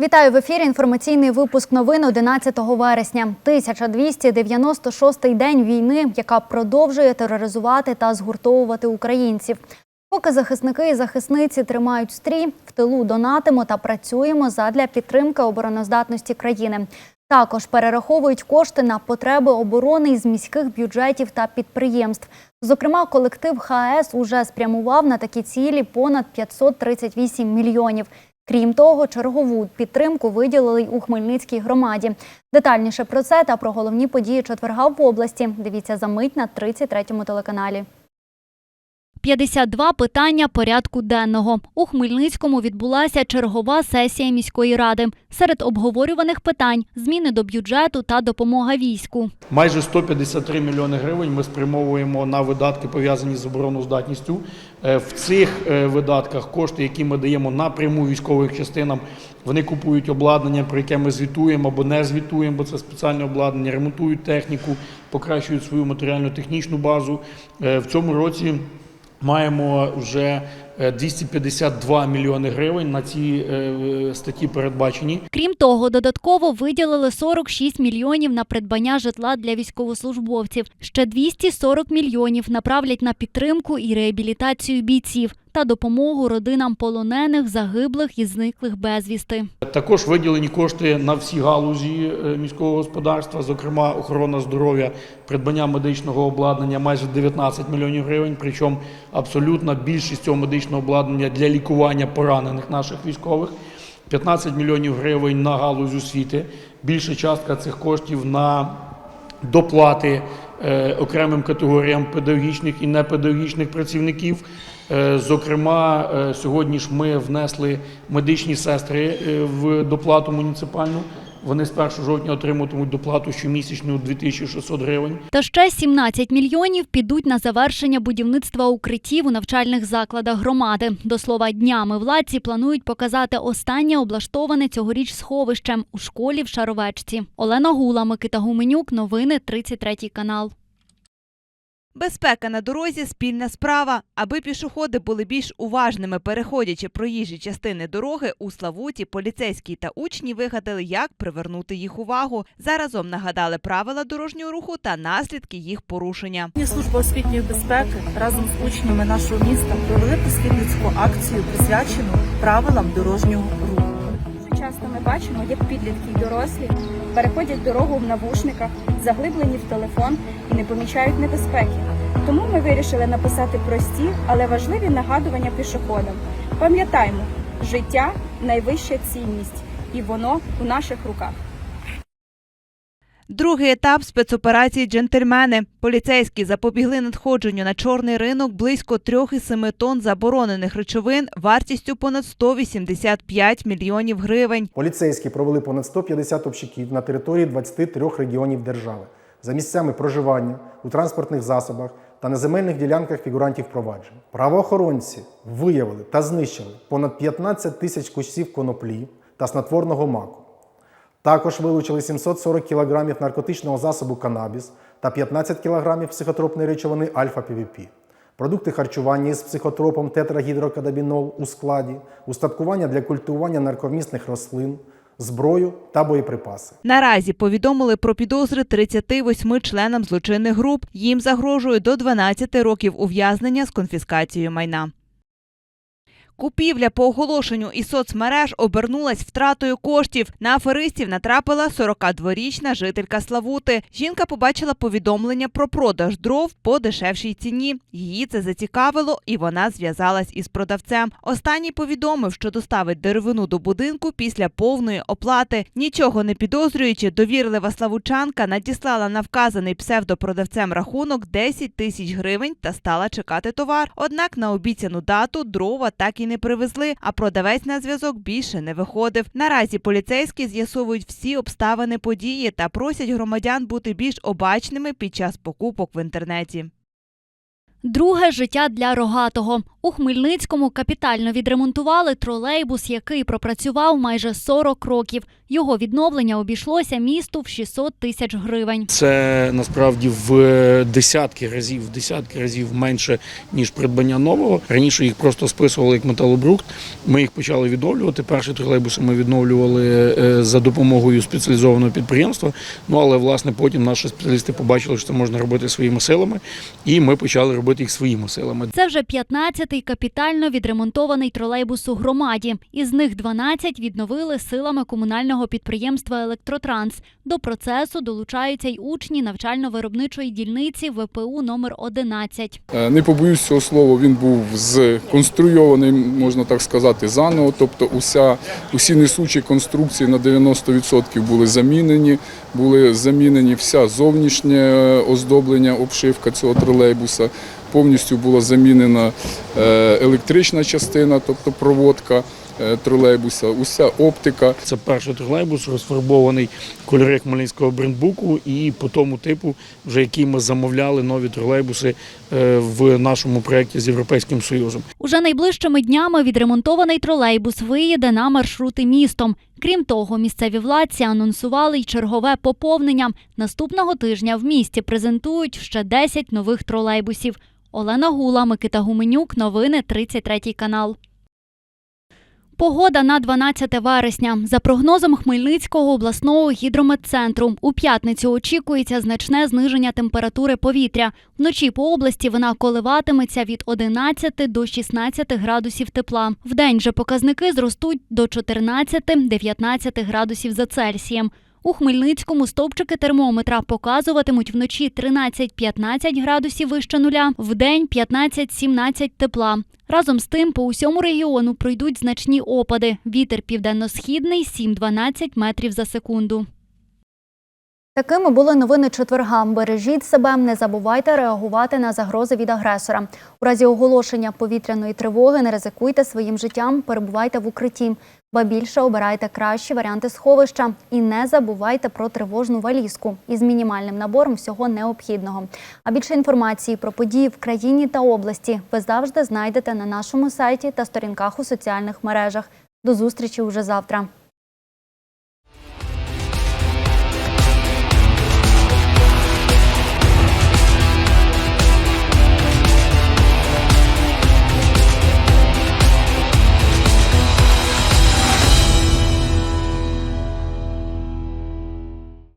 Вітаю в ефірі. Інформаційний випуск новин 11 вересня. 1296-й день війни, яка продовжує тероризувати та згуртовувати українців. Поки захисники і захисниці тримають стрій, в тилу донатимо та працюємо задля підтримки обороноздатності країни. Також перераховують кошти на потреби оборони із міських бюджетів та підприємств. Зокрема, колектив ХАЕС уже спрямував на такі цілі понад 538 мільйонів. Крім того, чергову підтримку виділили й у Хмельницькій громаді. Детальніше про це та про головні події четверга в області. Дивіться за мить на 33-му телеканалі. 52 питання порядку денного. У Хмельницькому відбулася чергова сесія міської ради. Серед обговорюваних питань зміни до бюджету та допомога війську. Майже 153 мільйони гривень ми спрямовуємо на видатки пов'язані з обороноздатністю. Е, В цих е, видатках кошти, які ми даємо напряму військовим частинам, вони купують обладнання, про яке ми звітуємо або не звітуємо, бо це спеціальне обладнання, ремонтують техніку, покращують свою матеріально-технічну базу. Е, В цьому році маємо вже 252 мільйони гривень на ці е, статті передбачені. Крім того, додатково виділили 46 мільйонів на придбання житла для військовослужбовців. Ще 240 мільйонів направлять на підтримку і реабілітацію бійців та допомогу родинам полонених, загиблих і зниклих безвісти. Також виділені кошти на всі галузі е, міського господарства, зокрема охорона здоров'я, придбання медичного обладнання майже 19 мільйонів гривень. Причому абсолютна більшість цього медичного обладнання для лікування поранених наших військових. 15 мільйонів гривень на галузь освіти. Більша частка цих коштів на доплати е, окремим категоріям педагогічних і непедагогічних працівників. Е, Зокрема, е, сьогодні ж ми внесли медичні сестри в доплату муніципальну. Вони з 1 жовтня отримуватимуть доплату щомісячну 2600 гривень. Та ще 17 мільйонів підуть на завершення будівництва укриттів у навчальних закладах громади. До слова, днями владці планують показати останнє облаштоване цьогоріч сховищем у школі в Шаровечці. Олена Гула, Микита Гуменюк. Новини 33 канал. Безпека на дорозі спільна справа. Аби пішоходи були більш уважними, переходячи проїжджі частини дороги, у Славуті поліцейські та учні вигадали, як привернути їх увагу. Заразом нагадали правила дорожнього руху та наслідки їх порушення. Служба освітньої безпеки разом з учнями нашого міста провели просвітницьку акцію, присвячену правилам дорожнього руху. Часто ми бачимо, як підлітки й дорослі переходять дорогу в навушниках, заглиблені в телефон і не помічають небезпеки. Тому ми вирішили написати прості, але важливі нагадування пішоходам. Пам'ятаймо, життя найвища цінність, і воно у наших руках. Другий етап спецоперації Джентльмени. Поліцейські запобігли надходженню на чорний ринок близько 3,7 тонн заборонених речовин вартістю понад 185 мільйонів гривень. Поліцейські провели понад 150 обшуків на території 23 регіонів держави за місцями проживання у транспортних засобах та на земельних ділянках фігурантів проваджень. Правоохоронці виявили та знищили понад 15 тисяч кущів коноплі та снотворного маку. Також вилучили 740 кг наркотичного засобу канабіс та 15 кг психотропної речовини альфа-ПВП, продукти харчування із психотропом тетрагідрокадабінол у складі, устаткування для культивування наркомісних рослин, зброю та боєприпаси. Наразі повідомили про підозри 38 членам злочинних груп. Їм загрожує до 12 років ув'язнення з конфіскацією майна. Купівля по оголошенню із соцмереж обернулась втратою коштів. На аферистів натрапила 42-річна жителька Славути. Жінка побачила повідомлення про продаж дров по дешевшій ціні. Її це зацікавило, і вона зв'язалась із продавцем. Останній повідомив, що доставить деревину до будинку після повної оплати. Нічого не підозрюючи, довірлива славучанка надіслала на вказаний псевдопродавцем рахунок 10 тисяч гривень та стала чекати товар. Однак на обіцяну дату дрова так і не привезли, а продавець на зв'язок більше не виходив. Наразі поліцейські з'ясовують всі обставини події та просять громадян бути більш обачними під час покупок в інтернеті. Друге життя для рогатого. У Хмельницькому капітально відремонтували тролейбус, який пропрацював майже 40 років. Його відновлення обійшлося місту в 600 тисяч гривень. Це насправді в десятки разів, в десятки разів менше ніж придбання нового. Раніше їх просто списували як металобрухт. Ми їх почали відновлювати. Перші тролейбуси ми відновлювали е, за допомогою спеціалізованого підприємства. Ну але власне потім наші спеціалісти побачили, що це можна робити своїми силами, і ми почали робити їх своїми силами. Це вже 15-й капітально відремонтований тролейбус у громаді. Із них 12 відновили силами комунального підприємства Електротранс. До процесу долучаються й учні навчально-виробничої дільниці ВПУ номер 11. Е, Не побоюсь цього слова, він був сконструйований, можна так сказати, заново. Тобто уся, усі несучі конструкції на 90% були замінені, були замінені вся зовнішнє оздоблення, обшивка цього тролейбуса. Повністю була замінена е, електрична частина, тобто проводка е, тролейбуса, уся оптика. Це перший тролейбус, розфарбований в кольори Хмельницького брендбуку, і по тому типу, вже який ми замовляли нові тролейбуси е, в нашому проєкті з Європейським Союзом. Уже найближчими днями відремонтований тролейбус виїде на маршрути містом. Крім того, місцеві владці анонсували й чергове поповнення. Наступного тижня в місті презентують ще 10 нових тролейбусів. Олена Гула, Микита Гуменюк. Новини 33 канал. Погода на 12 вересня. За прогнозом Хмельницького обласного гідрометцентру, у п'ятницю очікується значне зниження температури повітря. Вночі по області вона коливатиметься від 11 до 16 градусів тепла. Вдень же показники зростуть до 14-19 градусів за Цельсієм. У Хмельницькому стовпчики термометра показуватимуть вночі 13-15 градусів вище нуля, вдень 15-17 тепла. Разом з тим по усьому регіону пройдуть значні опади. Вітер південно-східний 7-12 метрів за секунду. Такими були новини четверга. Бережіть себе, не забувайте реагувати на загрози від агресора. У разі оголошення повітряної тривоги не ризикуйте своїм життям, перебувайте в укритті. Ба більше обирайте кращі варіанти сховища і не забувайте про тривожну валізку із мінімальним набором всього необхідного. А більше інформації про події в країні та області ви завжди знайдете на нашому сайті та сторінках у соціальних мережах. До зустрічі уже завтра.